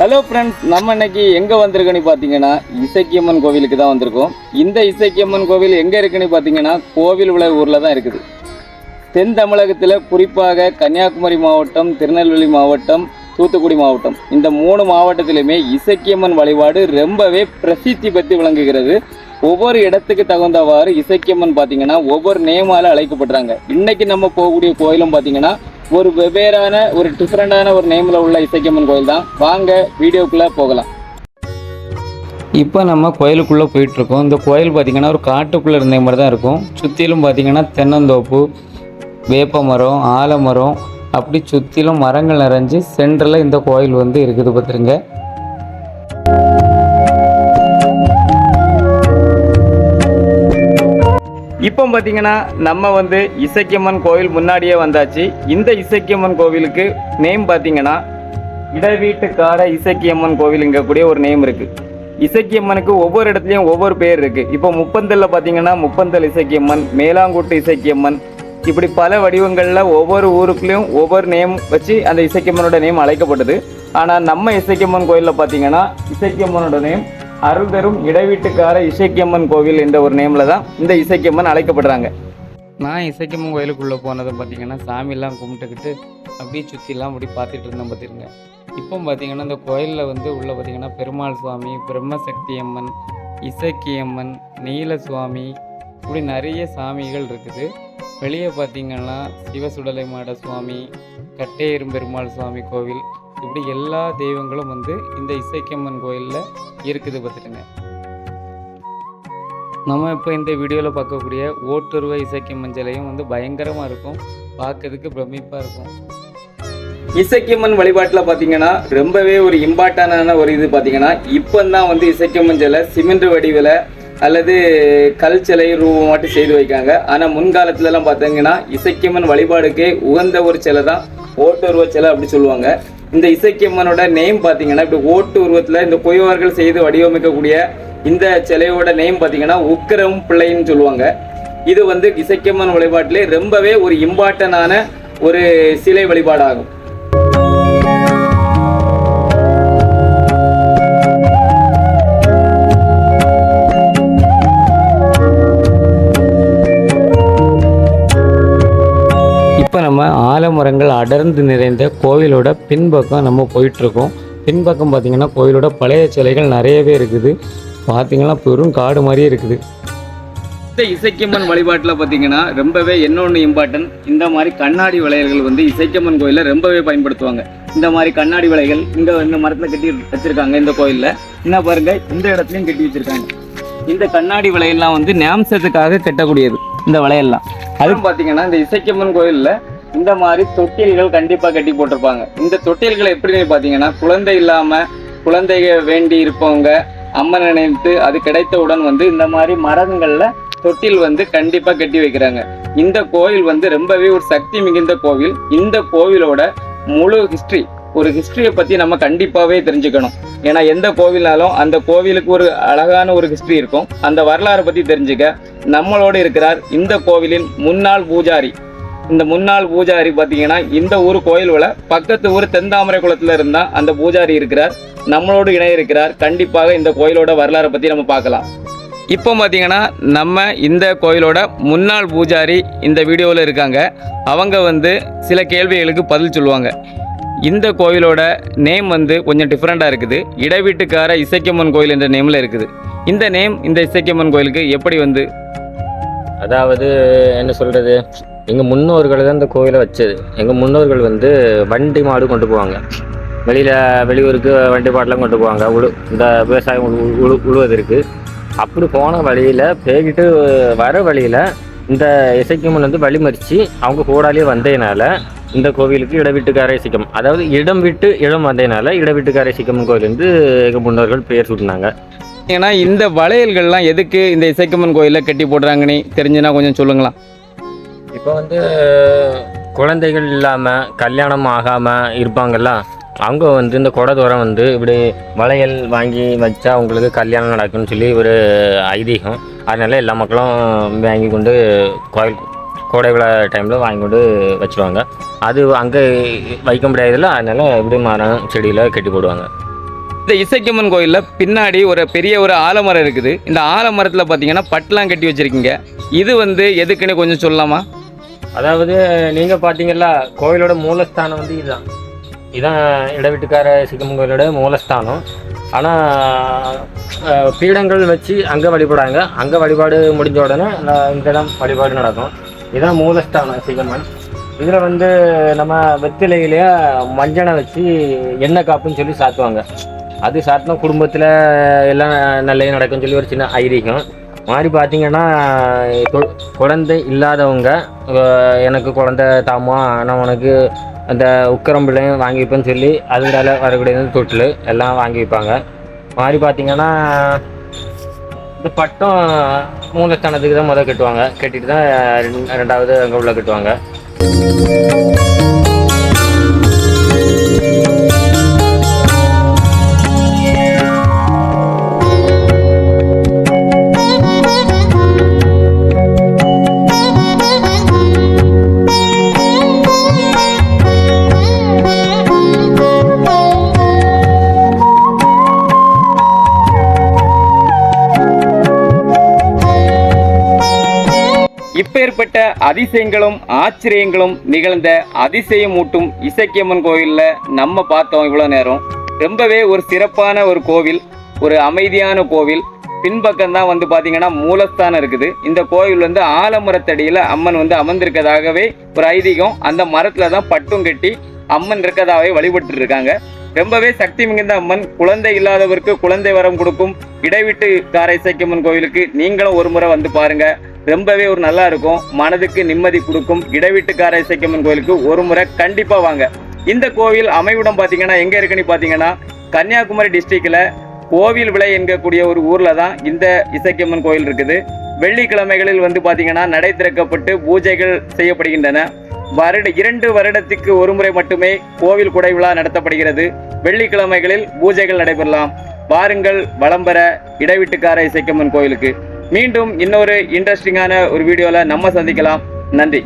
Hello friends நம்ம இன்னைக்கு எங்கே வந்திருக்கோன்னு பார்த்தீங்கன்னா இசைக்கியம்மன் கோவிலுக்கு தான் வந்திருக்கோம். இந்த இசைக்கியம்மன் கோவில் எங்கே இருக்குன்னு பார்த்தீங்கன்னா கோவில் உலக ஊரில் தான் இருக்குது. தென் தமிழகத்தில் குறிப்பாக கன்னியாகுமரி மாவட்டம் திருநெல்வேலி மாவட்டம் தூத்துக்குடி மாவட்டம். இந்த மூணு மாவட்டத்திலுமே இசக்கியம்மன் வழிபாடு ரொம்பவே பிரசித்தி பெற்று விளங்குகிறது. ஒவ்வொரு இடத்துக்கு தகுந்தவாறு இசைக்கியம்மன் பார்த்தீங்கன்னா ஒவ்வொரு நேமால அழைக்கப்படுறாங்க. இன்னைக்கு நம்ம போகக்கூடிய கோயிலும் பார்த்தீங்கன்னா ஒரு வெவ்வேறான ஒரு டிஃப்ரெண்டான ஒரு நேமில் உள்ள இசைக்கியம்மன் கோயில் தான். வாங்க வீடியோக்குள்ளே போகலாம். இப்போ நம்ம கோயிலுக்குள்ளே போயிட்டுருக்கோம். இந்த கோயில் பார்த்திங்கன்னா ஒரு காட்டுக்குள்ளே இருந்த மாதிரி தான் இருக்கும். சுற்றிலும் பார்த்திங்கன்னா தென்னந்தோப்பு வேப்ப மரம் ஆலமரம் அப்படி சுற்றிலும் மரங்கள் நிறைஞ்சு சென்டரில் இந்த கோயில் வந்து இருக்குது பார்த்துருங்க இப்போ பார்த்தீங்கன்னா நம்ம வந்து இசக்கியம்மன் கோவில் முன்னாடியே வந்தாச்சு. இந்த இசக்கியம்மன் கோவிலுக்கு நேம் பார்த்தீங்கன்னா இடவீட்டுக்கார இசக்கியம்மன் கோவிலுங்கக்கூடிய ஒரு நேம் இருக்குது இசக்கியம்மனுக்கு ஒவ்வொரு இடத்துலையும் ஒவ்வொரு பேர் இருக்குது இப்போ முப்பந்தலில் பார்த்தீங்கன்னா முப்பந்தல் இசக்கியம்மன் மேலாங்குட்டு இசக்கியம்மன் இப்படி பல வடிவங்களில் ஒவ்வொரு ஊருக்குள்ளேயும் ஒவ்வொரு நேம் வச்சு அந்த இசக்கியம்மனோட நேம் அழைக்கப்படுது ஆனால் நம்ம இசக்கியம்மன் கோயிலில் பார்த்தீங்கன்னா இசக்கியம்மனோட நேம் அருள்தரும் இடைவீட்டுக்கார இசைக்கியம்மன் கோவில் என்ற ஒரு நேமில் தான் இந்த இசைக்கியம்மன் அழைக்கப்படுறாங்க. நான் இசைக்கியம்மன் கோயிலுக்குள்ளே போனதை பார்த்தீங்கன்னா சாமியெல்லாம் கும்பிட்டுக்கிட்டு அப்படியே சுற்றிலாம் அப்படி பார்த்துட்டு இருந்தேன் பார்த்துருங்க இப்போ பார்த்தீங்கன்னா இந்த கோயிலில் வந்து உள்ளே பார்த்தீங்கன்னா பெருமாள் சுவாமி பிரம்மசக்தி அம்மன் இசக்கியம்மன் நீல சுவாமி இப்படி நிறைய சாமிகள் இருக்குது. வெளியே பார்த்தீங்கன்னா சிவசுடலை மாட சுவாமி கட்டையெரும் பெருமாள் சுவாமி கோவில் இப்படி எல்லா தெய்வங்களும் வந்து இந்த இசைக்கம்மன் கோயிலில் இருக்குது பார்த்துட்டுங்க. நம்ம இப்போ இந்த வீடியோவில் பார்க்கக்கூடிய ஓட்டுருவ இசைக்கம்மன் சிலையும் வந்து பயங்கரமாக இருக்கும். பார்க்கறதுக்கு பிரமிப்பாக இருக்கும். இசைக்கம்மன் வழிபாட்டில் பார்த்தீங்கன்னா ரொம்பவே ஒரு இம்பார்ட்டண்டான ஒரு இது பார்த்தீங்கன்னா இப்போ தான் வந்து இசைக்கம்மன் சிலை சிமெண்ட் வடிவில் அல்லது கல் சிலை மட்டும் செய்து வைக்காங்க. ஆனால் முன்காலத்துலலாம் பார்த்தீங்கன்னா இசைக்கியம்மன் வழிபாடுக்கே உகந்த ஒரு சிலை தான் ஓட்டு உருவ சிலை அப்படி சொல்லுவாங்க. இந்த இசைக்கம்மனோட நேம் பார்த்தீங்கன்னா இப்படி ஓட்டு உருவத்தில் இந்த குயவர்கள் செய்து வடிவமைக்கக்கூடிய இந்த சிலையோட நேம் பார்த்தீங்கன்னா உக்கிரம் பிள்ளைன்னு சொல்லுவாங்க. இது வந்து இசைக்கம்மன் வழிபாட்டிலே ரொம்பவே ஒரு இம்பார்ட்டனான ஒரு சிலை வழிபாடாகும். மரங்கள் அடர்ந்து நிறைந்த கோவிலோட பின்பக்கம் நம்ம போயிட்டுருக்கோம். பின்பக்கம் பார்த்திங்கன்னா கோவிலோட பழைய சிலைகள் நிறையவே இருக்குது. பார்த்தீங்கன்னா பெரும் காடு மாதிரியே இருக்குது. இந்த இசைக்கம்மன் வழிபாட்டில் பார்த்தீங்கன்னா ரொம்பவே என்னொன்று இம்பார்ட்டன்ட் இந்த மாதிரி கண்ணாடி வளையல்கள் வந்து இசைக்கம்மன் கோயிலில் ரொம்பவே பயன்படுத்துவாங்க. இந்த மாதிரி கண்ணாடி வளையல் இங்கே இந்த மரத்தில் கட்டி வச்சுருக்காங்க இந்த கோயிலில். என்ன பாருங்க இந்த இடத்துலையும் கட்டி வச்சிருக்காங்க. இந்த கண்ணாடி வளையல்லாம் வந்து நேம்சத்துக்காக கட்டக்கூடியது இந்த வளையல்லாம். அதுவும் பார்த்தீங்கன்னா இந்த இசைக்கம்மன் கோயிலில் இந்த மாதிரி தொட்டில்கள் கண்டிப்பாக கட்டி போட்டிருப்பாங்க. இந்த தொட்டில்களை எப்படின்னு பார்த்தீங்கன்னா குழந்தை இல்லாமல் குழந்தைக வேண்டி இருப்பவங்க அம்மன் நினைத்து அது கிடைத்தவுடன் வந்து இந்த மாதிரி மரங்களில் தொட்டில் வந்து கண்டிப்பாக கட்டி வைக்கிறாங்க. இந்த கோவில் வந்து ரொம்பவே ஒரு சக்தி மிகுந்த கோவில். இந்த கோவிலோட முழு ஹிஸ்ட்ரி ஒரு ஹிஸ்டரியை பற்றி நம்ம கண்டிப்பாகவே தெரிஞ்சுக்கணும். ஏன்னா எந்த கோவில்னாலும் அந்த கோவிலுக்கு ஒரு அழகான ஒரு ஹிஸ்டரி இருக்கும். அந்த வரலாறை பற்றி தெரிஞ்சுக்க நம்மளோட இருக்கிறார் இந்த கோவிலின் முன்னாள் பூஜாரி இந்த முன்னாள் பூஜாரி பார்த்தீங்கன்னா இந்த ஊர் கோயில்ல பக்கத்து ஊர் தென்தாமரை குளத்தில் இருந்தால் அந்த பூஜாரி இருக்கிறார். நம்மளோடு இணைய இருக்கிறார். கண்டிப்பாக இந்த கோயிலோட வரலாறை பற்றி நம்ம பார்க்கலாம். இப்போ பார்த்தீங்கன்னா நம்ம இந்த கோயிலோட முன்னாள் பூஜாரி இந்த வீடியோவில் இருக்காங்க. அவங்க வந்து சில கேள்விகளுக்கு பதில் சொல்லுவாங்க. இந்த கோயிலோட நேம் வந்து கொஞ்சம் டிஃப்ரெண்ட்டாக இருக்குது. இடைவீட்டுக்கார இசைக்கம்மன் கோயில் என்ற நேமில் இருக்குது. இந்த நேம் இந்த இசைக்கம்மன் கோயிலுக்கு எப்படி வந்து? அதாவது என்ன சொல்கிறது எங்கள் முன்னோர்கள் தான் இந்த கோயிலை வச்சது. எங்கள் முன்னோர்கள் வந்து வண்டி மாடு கொண்டு போவாங்க. வெளியில் வெளியூருக்கு வண்டி மாடெலாம் கொண்டு போவாங்க. உழு இந்த விவசாயம் உழு உழுவதற்கு. அப்படி போன வழியில் போய்கிட்டு வர வழியில் இந்த இசைக்கம்மன் வந்து வழிமறித்து அவங்க கூடாலே வந்ததுனால இந்த கோவிலுக்கு இடவீட்டுக்கார இசைக்கம். அதாவது இடம் விட்டு இடம் வந்ததுனால இடவீட்டுக்காரை சிக்கம்மன் கோயில் வந்து எங்கள் முன்னோர்கள் பெயர் சூட்டினாங்க. ஏன்னா இந்த வளையல்கள்லாம் எதுக்கு இந்த இசைக்கம்மன் கோயிலில் கட்டி போடுறாங்கன்னு தெரிஞ்சுன்னா கொஞ்சம் சொல்லுங்களா இப்போ வந்து குழந்தைகள் இல்லாமல் கல்யாணம் ஆகாமல் இருப்பாங்கல்ல அவங்க வந்து இந்த குடதூரம் வந்து இப்படி வளையல் வாங்கி வச்சா அவங்களுக்கு கல்யாணம் நடக்கும்னு சொல்லி ஒரு ஐதீகம். அதனால எல்லா மக்களும் வாங்கி கொண்டு கோயில் கோடை விழா டைமில் வாங்கி கொண்டு வச்சுருவாங்க. அது அங்கே வைக்க முடியாதுல்ல அதனால இப்படி மரம் செடியில் கட்டி போடுவாங்க. இந்த இசைக்கம்மன் கோயிலில் பின்னாடி ஒரு பெரிய ஒரு ஆலமரம் இருக்குது. இந்த ஆலமரத்தில் பார்த்தீங்கன்னா பட்டுலாம் கட்டி வச்சிருக்கீங்க. இது வந்து எதுக்குன்னு கொஞ்சம் சொல்லலாமா? அதாவது நீங்கள் பார்த்தீங்கல்ல கோயிலோட மூலஸ்தானம் வந்து இதுதான். இதுதான் இடவீட்டுக்கார சிக்கம்மன் கோயிலோட மூலஸ்தானம். ஆனால் பீடங்கள் வச்சு அங்கே வழிபடாங்க அங்கே வழிபாடு முடிஞ்ச உடனே இந்த இடம் வழிபாடு நடக்கும். இதுதான் மூலஸ்தானம் சிகம்மன் இதில் வந்து நம்ம வெத்திலையிலேயே மஞ்சனை வச்சு எண்ணெய் காப்புன்னு சொல்லி சாத்துவாங்க. அது சாத்தினா குடும்பத்தில் எல்லாம் நல்லது நடக்கும்னு சொல்லி ஒரு சின்ன ஐதீகம். மாதிரி பார்த்தீங்கன்னா கு- குழந்தை இல்லாதவங்க எனக்கு குழந்தை தாமா நான் உனக்கு அந்த உக்கரம் பிள்ளையும் வாங்கி வைப்பேன்னு சொல்லி அதுனால வரக்கூடிய தொட்டில் எல்லாம் வாங்கி வைப்பாங்க மாதிரி பார்த்தீங்கன்னா இந்த பட்டம் மூலஸ்தானத்துக்கு தான் முதல் கட்டுவாங்க. கட்டிட்டு தான் ரெண்டு- ரெண்டாவது அங்கே உள்ள கட்டுவாங்க. இப்பேற்பட்ட அதிசயங்களும் ஆச்சரியங்களும் நிகழ்ந்த அதிசயமூட்டும் இசக்கியம்மன் கோயிலில் நம்ம பார்த்தோம் இவ்வளோ நேரம். ரொம்பவே ஒரு சிறப்பான ஒரு கோவில் ஒரு அமைதியான கோவில். பின்பக்கம் தான் வந்து பார்த்தீங்கன்னா மூலஸ்தானம் இருக்குது. இந்த கோவில் வந்து ஆலமரத்தடியில் அம்மன் வந்து அமர்ந்திருக்கதாகவே ஒரு ஐதீகம். அந்த மரத்தில் தான் பட்டும் கட்டி அம்மன் இருக்கதாகவே வழிபட்டு இருக்காங்க ரொம்பவே சக்தி மிகுந்த அம்மன். குழந்தை இல்லாதவருக்கு குழந்தை வரம் கொடுக்கும். இடைவிட்டு காரை இசைக்கம்மன் கோவிலுக்கு நீங்களும் ஒரு முறை வந்து பாருங்கள் ரொம்பவே ஒரு நல்லா இருக்கும். மனதுக்கு நிம்மதி கொடுக்கும். இடைவீட்டுக்கார இசைக்கம்மன் கோயிலுக்கு ஒரு முறை கண்டிப்பா வாங்க. இந்த கோவில் அமைவிடம் பாத்தீங்கன்னா எங்க இருக்குன்னு பாத்தீங்கன்னா கன்னியாகுமரி டிஸ்ட்ரிக்ட்ல கோவில் விளை என்கக்கூடிய ஒரு ஊர்ல தான் இந்த இசைக்கம்மன் கோயில் இருக்குது. வெள்ளிக்கிழமைகளில் வந்து பாத்தீங்கன்னா நடை திறக்கப்பட்டு பூஜைகள் செய்யப்படுகின்றன. வருட இரண்டு வருடத்துக்கு ஒரு முறை மட்டுமே கோவில் குடை விழா நடத்தப்படுகிறது. வெள்ளிக்கிழமைகளில் பூஜைகள் நடைபெறலாம். வாருங்கள் வளம்பெற இடைவிட்டுக்கார இசைக்கம்மன் கோயிலுக்கு. மீண்டும் இன்னொரு இன்ட்ரெஸ்டிங்கான ஒரு வீடியோவில் நம்ம சந்திக்கலாம். நன்றி.